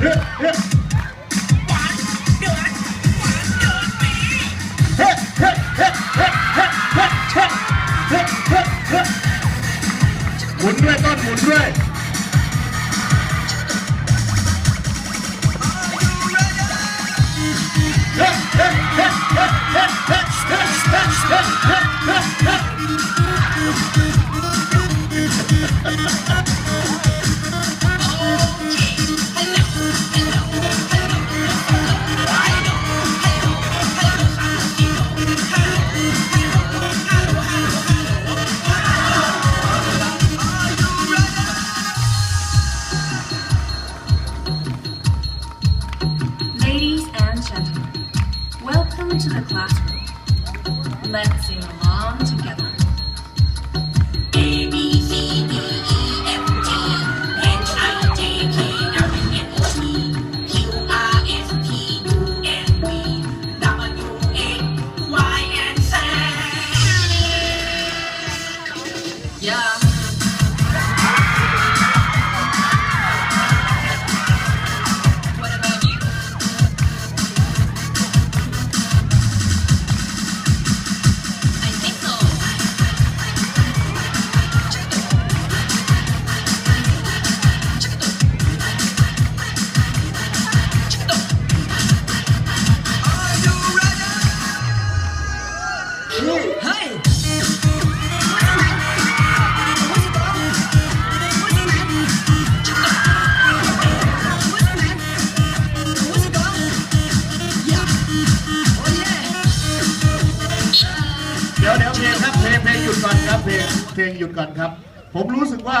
หมุนด้วยต้นหมุนด้วย welcome to the classroom. Let's เดี๋ยวเดี๋ยวเพลงครับเพลงเพลงหยุดก่อนครับเพลงเพลงหยุดก่อนครับ ผมรู้สึกว่า